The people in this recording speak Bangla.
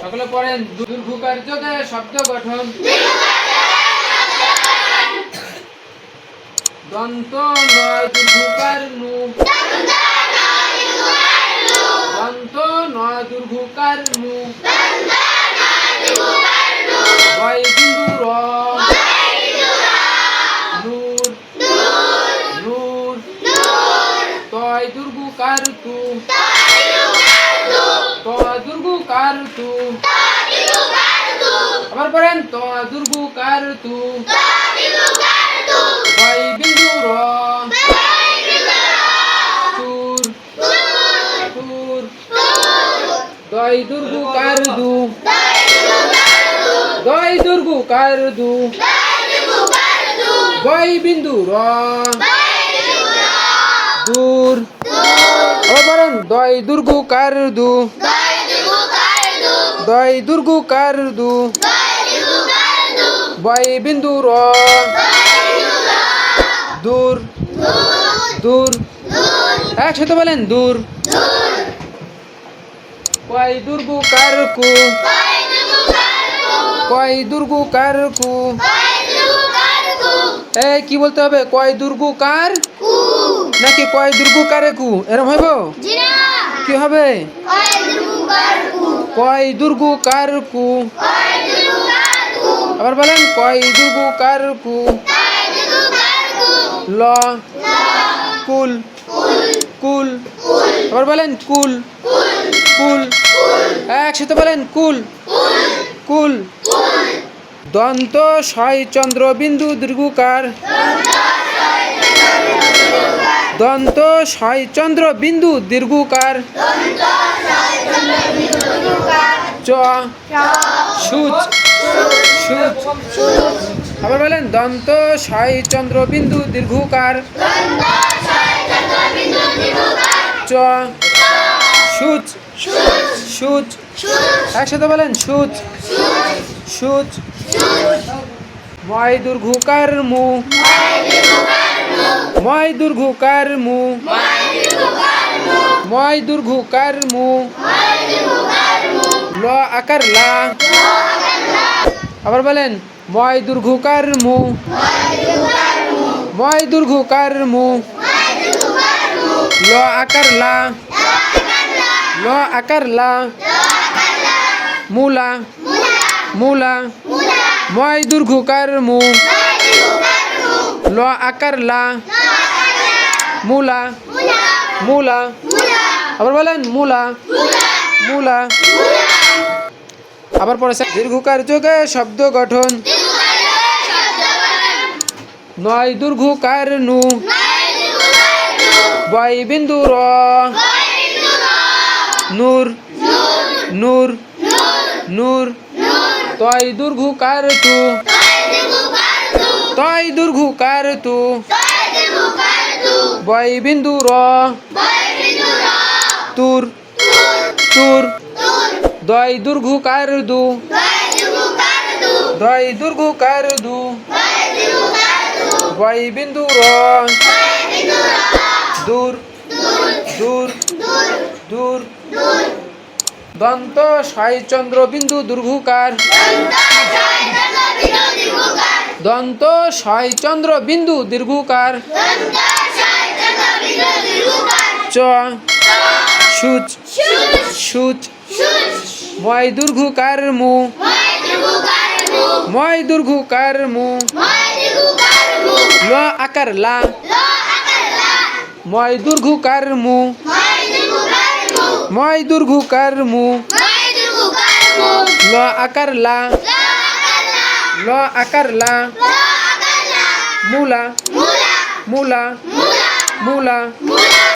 সকলে পড়েন দুর্ভুকার যোগে শব্দ গঠন। দন্ত নয় দুর্ভুকার নু দন্ত নয় দুর্ভুকার নু তয় দুর্গুকার তু তয় দুর্গুকার তু আবার পড়েন তয় দুর্গুকার তু বয় বিন্দু র। তুর। তুর। দয় দুর্গুকার দু দয় দুর্গুকার দু বয় বিন্দু র। দূর। পড়েন দয় দুর্গুকার দু দয় দুর্গুকার দু বয় বিন্দু র দূর। দূর। একসাথে বলেন, দূর। কয় দুর্গু কার কু কয় দুর্গু কার কু এই কি বলতে হবে? কয় দুর্গু কার? নাকি কয় দুর্গু কারে কু? এরম হইব? কি হবে? কয় দুর্গু কার কু? আবার বলেন কয় দুর্গু কার কু? ল কুল কুল আবার বলেন কুল কুল একসাথে বলেন কুল কুল দন্ত ছয় চন্দ্র বিন্দু দীর্ঘকার দন্ত চন্দ্র বিন্দু দীর্ঘকার। চ সুচ সুচ। আবার বলেন দন্ত চন্দ্র বিন্দু দীর্ঘকার। চ সুচ সুচ। একসাথে বলেন সুচ সুচ। ময় দুর্ঘুকার মু। ময় দুর্ঘুকার মু ময় দুর্ঘুকার মু ল আকার লা। আবার বলেন ময় দুর্ঘুকার মু ময় দুর্ঘুকার মু ল আকার লা। ল আকার লা। মুলা। মুলা। ময় দুর্ঘুকার মু ল আকার লা, মুলা মুলা, আবার বলেন মুলা মুলা, আবার পড়েছে দীর্ঘকার যোগে শব্দ গঠন, নয় দুর্ঘুকার নু, বয় বিন্দু র, নূর নূর নূর তয় দুর্ঘুকার তু তু বয় বিন্দু র। তুর। তুর। দয় দুর্ঘুকার দু দয় দুর্ঘুকার দু বয় বিন্দু র। দূর। দূর। দূর। দন্ত সাই চন্দ্র বিন্দু দুর্ঘুকার দন্ত চন্দ্র বিন্দু দীর্ঘকার। চ, সুচ সুচ, ময় দুর্ঘুকার মু, ময় দুর্ঘুকার মু, ল আকার লা, ময় দুর্ঘুকার মু, ময় দুর্ঘুকার মু, ল আকার লা ল আকার লা মুলা মুলা মুলা